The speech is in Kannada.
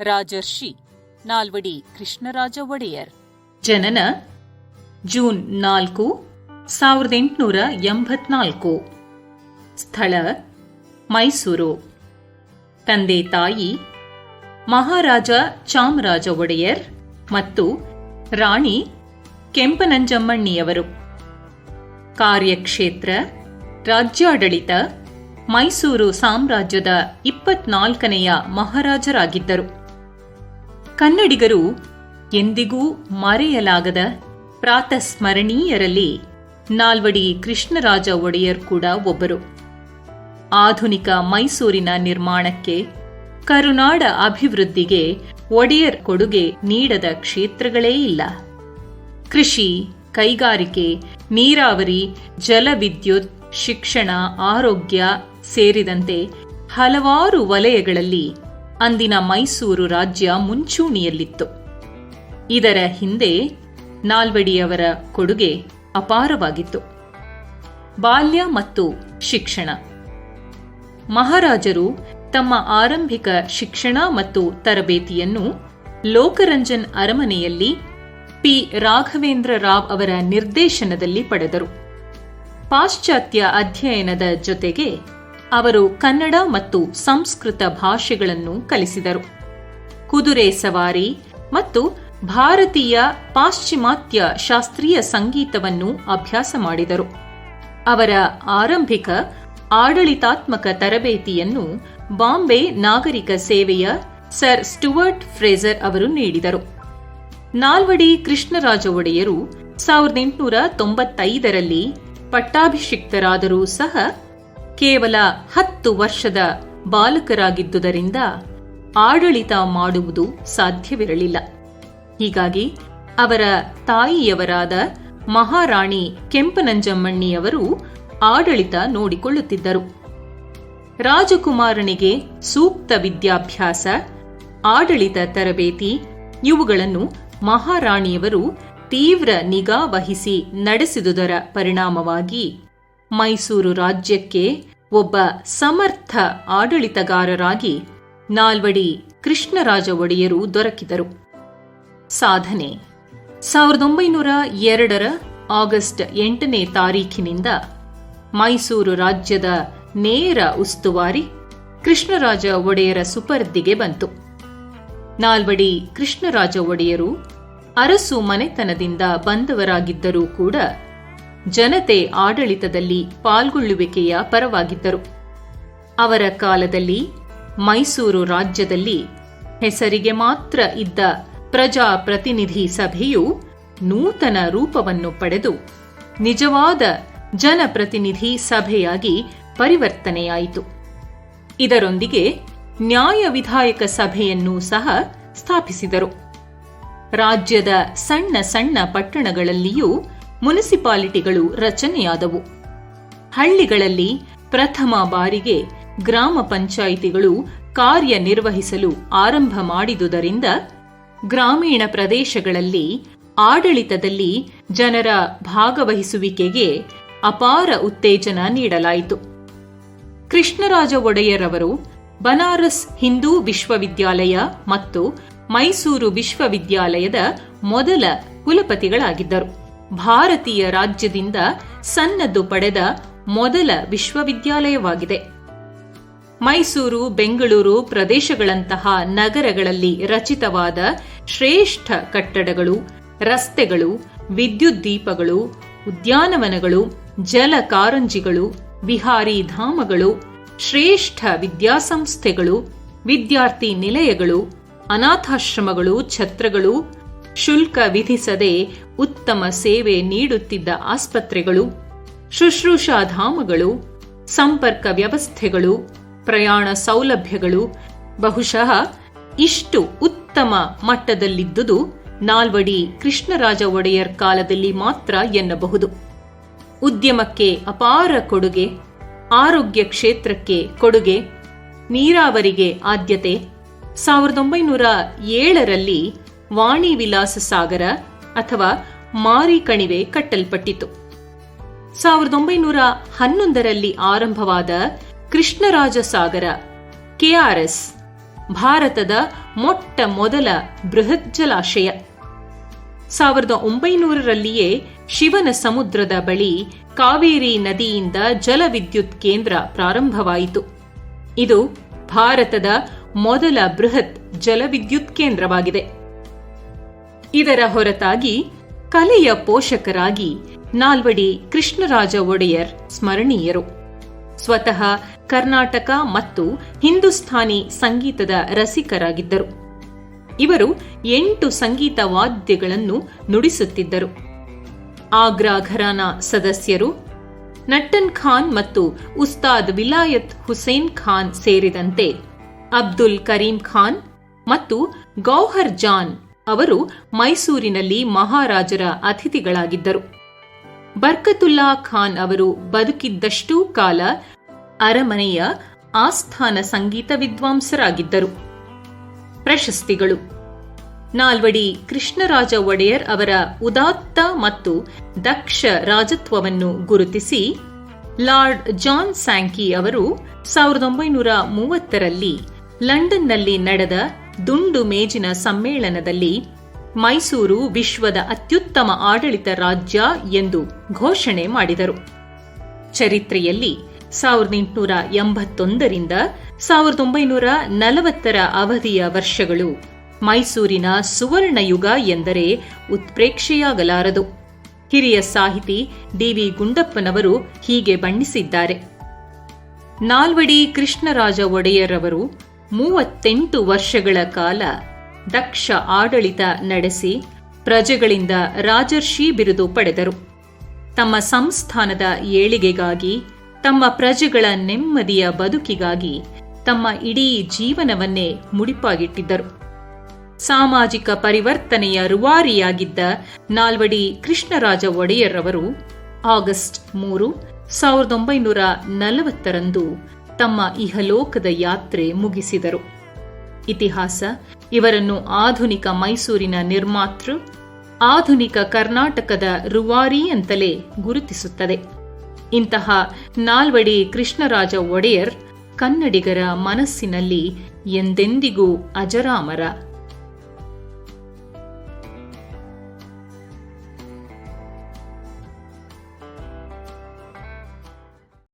ರಾಜರ್ಷಿ, ನಾಲ್ವಡಿ ಕೃಷ್ಣರಾಜ ಒಡೆಯರ್. ಜನನ ಜೂನ್ ನಾಲ್ಕು, ಸಾವಿರದ ಎಂಟುನೂರ ಎಂಬತ್ನಾಲ್ಕು. ಸ್ಥಳ ಮೈಸೂರು. ತಂದೆ ತಾಯಿ ಮಹಾರಾಜ ಚಾಮರಾಜ ಒಡೆಯರ್ ಮತ್ತು ರಾಣಿ ಕೆಂಪನಂಜಮ್ಮಣ್ಣಿಯವರು. ಕಾರ್ಯಕ್ಷೇತ್ರ ರಾಜ್ಯಾಡಳಿತ ಮೈಸೂರು ಸಾಮ್ರಾಜ್ಯದ ಇಪ್ಪತ್ನಾಲ್ಕನೆಯ ಮಹಾರಾಜರಾಗಿದ್ದರು. ಕನ್ನಡಿಗರು ಎಂದಿಗೂ ಮರೆಯಲಾಗದ ಪ್ರಾತಸ್ಮರಣೀಯರಲ್ಲಿ ನಾಲ್ವಡಿ ಕೃಷ್ಣರಾಜ ಒಡೆಯರ್ ಕೂಡ ಒಬ್ಬರು. ಆಧುನಿಕ ಮೈಸೂರಿನ ನಿರ್ಮಾಣಕ್ಕೆ ಕರುನಾಡ ಅಭಿವೃದ್ಧಿಗೆ ಒಡೆಯರ್ ಕೊಡುಗೆ ನೀಡದ ಕ್ಷೇತ್ರಗಳೇ ಇಲ್ಲ. ಕೃಷಿ, ಕೈಗಾರಿಕೆ, ನೀರಾವರಿ ಜಲವಿದ್ಯುತ್ ಶಿಕ್ಷಣ, ಆರೋಗ್ಯ ಸೇರಿದಂತೆ ಹಲವಾರು ವಲಯಗಳಲ್ಲಿ ಅಂದಿನ ಮೈಸೂರು ರಾಜ್ಯ ಮುಂಚೂಣಿಯಲ್ಲಿತ್ತು. ಇದರ ಹಿಂದೆ ನಾಲ್ವಡಿಯವರ ಕೊಡುಗೆ ಅಪಾರವಾಗಿತ್ತು. ಬಾಲ್ಯ ಮತ್ತು ಶಿಕ್ಷಣ. ಮಹಾರಾಜರು ತಮ್ಮ ಆರಂಭಿಕ ಶಿಕ್ಷಣ ಮತ್ತು ತರಬೇತಿಯನ್ನು ಲೋಕರಂಜನ್ ಅರಮನೆಯಲ್ಲಿ ಪಿ. ರಾಘವೇಂದ್ರ ರಾವ್ ಅವರ ನಿರ್ದೇಶನದಲ್ಲಿ ಪಡೆದರು. ಪಾಶ್ಚಾತ್ಯ ಅಧ್ಯಯನದ ಜೊತೆಗೆ ಅವರು ಕನ್ನಡ ಮತ್ತು ಸಂಸ್ಕೃತ ಭಾಷೆಗಳನ್ನು ಕಲಿಸಿದರು. ಕುದುರೆ ಸವಾರಿ ಮತ್ತು ಭಾರತೀಯ ಪಾಶ್ಚಿಮಾತ್ಯ ಶಾಸ್ತ್ರೀಯ ಸಂಗೀತವನ್ನು ಅಭ್ಯಾಸ ಮಾಡಿದರು. ಅವರ ಆರಂಭಿಕ ಆಡಳಿತಾತ್ಮಕ ತರಬೇತಿಯನ್ನು ಬಾಂಬೆ ನಾಗರಿಕ ಸೇವೆಯ ಸರ್ ಸ್ಟುವರ್ಟ್ ಫ್ರೇಜರ್ ಅವರು ನೀಡಿದರು. ನಾಲ್ವಡಿ ಕೃಷ್ಣರಾಜ ಒಡೆಯರು ಸಾವಿರದ ಎಂಟುನೂರ ತೊಂಬತ್ತೈದರಲ್ಲಿ ಪಟ್ಟಾಭಿಷಿಕ್ತರಾದರೂ ಸಹ ಕೇವಲ ಹತ್ತು ವರ್ಷದ ಬಾಲಕರಾಗಿದ್ದುದರಿಂದ ಆಡಳಿತ ಮಾಡುವುದು ಸಾಧ್ಯವಿರಲಿಲ್ಲ. ಹೀಗಾಗಿ ಅವರ ತಾಯಿಯವರಾದ ಮಹಾರಾಣಿ ಕೆಂಪನಂಜಮ್ಮಣ್ಣಿಯವರು ಆಡಳಿತ ನೋಡಿಕೊಳ್ಳುತ್ತಿದ್ದರು. ರಾಜಕುಮಾರನಿಗೆ ಸೂಕ್ತ ವಿದ್ಯಾಭ್ಯಾಸ, ಆಡಳಿತ ತರಬೇತಿ, ಇವುಗಳನ್ನು ಮಹಾರಾಣಿಯವರು ತೀವ್ರ ನಿಗಾ ವಹಿಸಿ ನಡೆಸಿದುದರ ಪರಿಣಾಮವಾಗಿ ಮೈಸೂರು ರಾಜ್ಯಕ್ಕೆ ಒಬ್ಬ ಸಮರ್ಥ ಆಡಳಿತಗಾರರಾಗಿ ನಾಲ್ವಡಿ ಕೃಷ್ಣರಾಜ ಒಡೆಯರು ದೊರಕಿದರು. ಸಾಧನೆ. ಸಾವಿರದ ಒಂಬೈನೂರ ಎರಡರ ಆಗಸ್ಟ್ ಎಂಟನೇ ತಾರೀಖಿನಿಂದ ಮೈಸೂರು ರಾಜ್ಯದ ನೇರ ಉಸ್ತುವಾರಿ ಕೃಷ್ಣರಾಜ ಒಡೆಯರ ಸುಪರ್ದಿಗೆ ಬಂತು. ನಾಲ್ವಡಿ ಕೃಷ್ಣರಾಜ ಒಡೆಯರು ಅರಸು ಮನೆತನದಿಂದ ಬಂದವರಾಗಿದ್ದರೂ ಕೂಡ ಜನತೆ ಆಡಳಿತದಲ್ಲಿ ಪಾಲ್ಗೊಳ್ಳುವಿಕೆಯ ಪರವಾಗಿದ್ದರು. ಅವರ ಕಾಲದಲ್ಲಿ ಮೈಸೂರು ರಾಜ್ಯದಲ್ಲಿ ಹೆಸರಿಗೆ ಮಾತ್ರ ಇದ್ದ ಪ್ರಜಾಪ್ರತಿನಿಧಿ ಸಭೆಯು ನೂತನ ರೂಪವನ್ನು ಪಡೆದು ನಿಜವಾದ ಜನಪ್ರತಿನಿಧಿ ಸಭೆಯಾಗಿ ಪರಿವರ್ತನೆಯಾಯಿತು. ಇದರೊಂದಿಗೆ ನ್ಯಾಯ ವಿಧಾಯಕ ಸಭೆಯನ್ನು ಸಹ ಸ್ಥಾಪಿಸಿದರು. ರಾಜ್ಯದ ಸಣ್ಣ ಸಣ್ಣ ಪಟ್ಟಣಗಳಲ್ಲಿಯೂ ಮುನಿಸಿಪಾಲಿಟಿಗಳು ರಚನೆಯಾದವು. ಹಳ್ಳಿಗಳಲ್ಲಿ ಪ್ರಥಮ ಬಾರಿಗೆ ಗ್ರಾಮ ಪಂಚಾಯಿತಿಗಳು ಕಾರ್ಯನಿರ್ವಹಿಸಲು ಆರಂಭ ಮಾಡಿದುದರಿಂದ ಗ್ರಾಮೀಣ ಪ್ರದೇಶಗಳಲ್ಲಿ ಆಡಳಿತದಲ್ಲಿ ಜನರ ಭಾಗವಹಿಸುವಿಕೆಗೆ ಅಪಾರ ಉತ್ತೇಜನ ನೀಡಲಾಯಿತು. ಕೃಷ್ಣರಾಜ ಒಡೆಯರವರು ಬನಾರಸ್ ಹಿಂದೂ ವಿಶ್ವವಿದ್ಯಾಲಯ ಮತ್ತು ಮೈಸೂರು ವಿಶ್ವವಿದ್ಯಾಲಯದ ಮೊದಲ ಕುಲಪತಿಗಳಾಗಿದ್ದರು. ಭಾರತೀಯ ರಾಜ್ಯದಿಂದ ಸನ್ನದ್ದು ಪಡೆದ ಮೊದಲ ವಿಶ್ವವಿದ್ಯಾಲಯವಾಗಿದೆ. ಮೈಸೂರು, ಬೆಂಗಳೂರು ಪ್ರದೇಶಗಳಂತಹ ನಗರಗಳಲ್ಲಿ ರಚಿತವಾದ ಶ್ರೇಷ್ಠ ಕಟ್ಟಡಗಳು, ರಸ್ತೆಗಳು, ವಿದ್ಯುತ್ ದೀಪಗಳು, ಉದ್ಯಾನವನಗಳು, ಜಲ ಕಾರಂಜಿಗಳು, ವಿಹಾರಿ ಧಾಮಗಳು, ಶ್ರೇಷ್ಠ ವಿದ್ಯಾಸಂಸ್ಥೆಗಳು, ವಿದ್ಯಾರ್ಥಿ ನಿಲಯಗಳು, ಅನಾಥಾಶ್ರಮಗಳು, ಛತ್ರಗಳು ಶುಲ್ಕ ವಿಧಿಸದೆ ಉತ್ತಮ ಸೇವೆ ನೀಡುತ್ತಿದ್ದ ಆಸ್ಪತ್ರೆಗಳು ಶುಶ್ರೂಷಾಧಾಮಗಳು ಸಂಪರ್ಕ ವ್ಯವಸ್ಥೆಗಳು, ಪ್ರಯಾಣ ಸೌಲಭ್ಯಗಳು, ಬಹುಶಃ ಇಷ್ಟು ಉತ್ತಮ ಮಟ್ಟದಲ್ಲಿದ್ದುದು ನಾಲ್ವಡಿ ಕೃಷ್ಣರಾಜ ಒಡೆಯರ್ ಕಾಲದಲ್ಲಿ ಮಾತ್ರ ಎನ್ನಬಹುದು. ಉದ್ಯಮಕ್ಕೆ ಅಪಾರ ಕೊಡುಗೆ, ಆರೋಗ್ಯ ಕ್ಷೇತ್ರಕ್ಕೆ ಕೊಡುಗೆ, ನೀರಾವರಿಗೆ ಆದ್ಯತೆ. ಸಾವಿರದ ಒಂಬೈನೂರ ಏಳರಲ್ಲಿ ವಾಣಿ ವಿಲಾಸ ಸಾಗರ ಅಥವಾ ಮಾರಿ ಕಣಿವೆ ಕಟ್ಟಲ್ಪಟ್ಟಿತು. ಸಾವಿರದ ಒಂಬೈನೂರ ಹನ್ನೊಂದರಲ್ಲಿ ಆರಂಭವಾದ ಕೃಷ್ಣರಾಜ ಸಾಗರ ಕೆಆರ್ಎಸ್ ಭಾರತದ ಮೊಟ್ಟ ಮೊದಲ ಬೃಹತ್ ಜಲಾಶಯ. ಸಾವಿರದ ಒಂಬೈನೂರರಲ್ಲಿಯೇ ಶಿವನ ಸಮುದ್ರದ ಬಳಿ ಕಾವೇರಿ ನದಿಯಿಂದ ಜಲವಿದ್ಯುತ್ ಕೇಂದ್ರ ಪ್ರಾರಂಭವಾಯಿತು. ಇದು ಭಾರತದ ಮೊದಲ ಬೃಹತ್ ಜಲವಿದ್ಯುತ್ ಕೇಂದ್ರವಾಗಿದೆ. ಇದರ ಹೊರತಾಗಿ ಕಲೆಯ ಪೋಷಕರಾಗಿ ನಾಲ್ವಡಿ ಕೃಷ್ಣರಾಜ ಒಡೆಯರ್ ಸ್ಮರಣೀಯರು. ಸ್ವತಃ ಕರ್ನಾಟಕ ಮತ್ತು ಹಿಂದೂಸ್ತಾನಿ ಸಂಗೀತದ ರಸಿಕರಾಗಿದ್ದರು. ಇವರು ಎಂಟು ಸಂಗೀತ ವಾದ್ಯಗಳನ್ನು ನುಡಿಸುತ್ತಿದ್ದರು. ಆಗ್ರಾ ಘರಾನಾ ಸದಸ್ಯರು, ನಟ್ಟನ್ ಖಾನ್ ಮತ್ತು ಉಸ್ತಾದ್ ವಿಲಾಯತ್ ಹುಸೇನ್ ಖಾನ್ ಸೇರಿದಂತೆ ಅಬ್ದುಲ್ ಕರೀಂ ಖಾನ್ ಮತ್ತು ಗೌಹರ್ ಜಾನ್ ಅವರು ಮೈಸೂರಿನಲ್ಲಿ ಮಹಾರಾಜರ ಅತಿಥಿಗಳಾಗಿದ್ದರು. ಬರ್ಕತುಲ್ಲಾ ಖಾನ್ ಅವರು ಬದುಕಿದ್ದಷ್ಟೂ ಕಾಲ ಅರಮನೆಯ ಆಸ್ಥಾನ ಸಂಗೀತ ವಿದ್ವಾಂಸರಾಗಿದ್ದರು. ಪ್ರಶಸ್ತಿಗಳು. ನಾಲ್ವಡಿ ಕೃಷ್ಣರಾಜ ಒಡೆಯರ್ ಅವರ ಉದಾತ್ತ ಮತ್ತು ದಕ್ಷ ರಾಜತ್ವವನ್ನು ಗುರುತಿಸಿ ಲಾರ್ಡ್ ಜಾನ್ ಸ್ಯಾಂಕಿ ಅವರು ಸಾವಿರದ ಒಂಬೈನೂರ ಮೂವತ್ತರಲ್ಲಿ ಲಂಡನ್ನಲ್ಲಿ ನಡೆದ ದುಂಡು ಮೇಜಿನ ಸಮ್ಮೇಳನದಲ್ಲಿ ಮೈಸೂರು ವಿಶ್ವದ ಅತ್ಯುತ್ತಮ ಆಡಳಿತ ರಾಜ್ಯ ಎಂದು ಘೋಷಣೆ ಮಾಡಿದರು. ಚರಿತ್ರೆಯಲ್ಲಿ ಸಾವಿರದ ಎಂಟುನೂರ ಎಂಬತ್ತೊಂದರಿಂದ ಸಾವಿರದ ಒಂಬೈನೂರ ನಲವತ್ತರ ಅವಧಿಯ ವರ್ಷಗಳು ಮೈಸೂರಿನ ಸುವರ್ಣಯುಗ ಎಂದರೆ ಉತ್ಪ್ರೇಕ್ಷೆಯಾಗಲಾರದು. ಹಿರಿಯ ಸಾಹಿತಿ ಡಿವಿ ಗುಂಡಪ್ಪನವರು ಹೀಗೆ ಬಣ್ಣಿಸಿದ್ದಾರೆ. ನಾಲ್ವಡಿ ಕೃಷ್ಣರಾಜ ಒಡೆಯರ್ ಅವರು ಮೂವತ್ತೆಂಟು ವರ್ಷಗಳ ಕಾಲ ದಕ್ಷ ಆಡಳಿತ ನಡೆಸಿ ಪ್ರಜೆಗಳಿಂದ ರಾಜರ್ಷಿ ಬಿರುದು ಪಡೆದರು. ತಮ್ಮ ಸಂಸ್ಥಾನದ ಏಳಿಗೆಗಾಗಿ, ತಮ್ಮ ಪ್ರಜೆಗಳ ನೆಮ್ಮದಿಯ ಬದುಕಿಗಾಗಿ ತಮ್ಮ ಇಡೀ ಜೀವನವನ್ನೇ ಮುಡಿಪಾಗಿಟ್ಟಿದ್ದರು. ಸಾಮಾಜಿಕ ಪರಿವರ್ತನೆಯ ರುವಾರಿಯಾಗಿದ್ದ ನಾಲ್ವಡಿ ಕೃಷ್ಣರಾಜ ಒಡೆಯರ್ ಅವರು ಆಗಸ್ಟ್ ಮೂರು, ಸಾವಿರದ ಒಂಬೈನೂರ ನಲವತ್ತರಂದು ತಮ್ಮ ಇಹಲೋಕದ ಯಾತ್ರೆ ಮುಗಿಸಿದರು. ಇತಿಹಾಸ, ಇವರನ್ನು ಆಧುನಿಕ ಮೈಸೂರಿನ ನಿರ್ಮಾತೃ, ಆಧುನಿಕ ಕರ್ನಾಟಕದ ರುವಾರಿ ಅಂತಲೇ ಗುರುತಿಸುತ್ತದೆ. ಇಂತಹ ನಾಲ್ವಡಿ ಕೃಷ್ಣರಾಜ ಒಡೆಯರ್ ಕನ್ನಡಿಗರ ಮನಸ್ಸಿನಲ್ಲಿ ಎಂದೆಂದಿಗೂ ಅಜರಾಮರ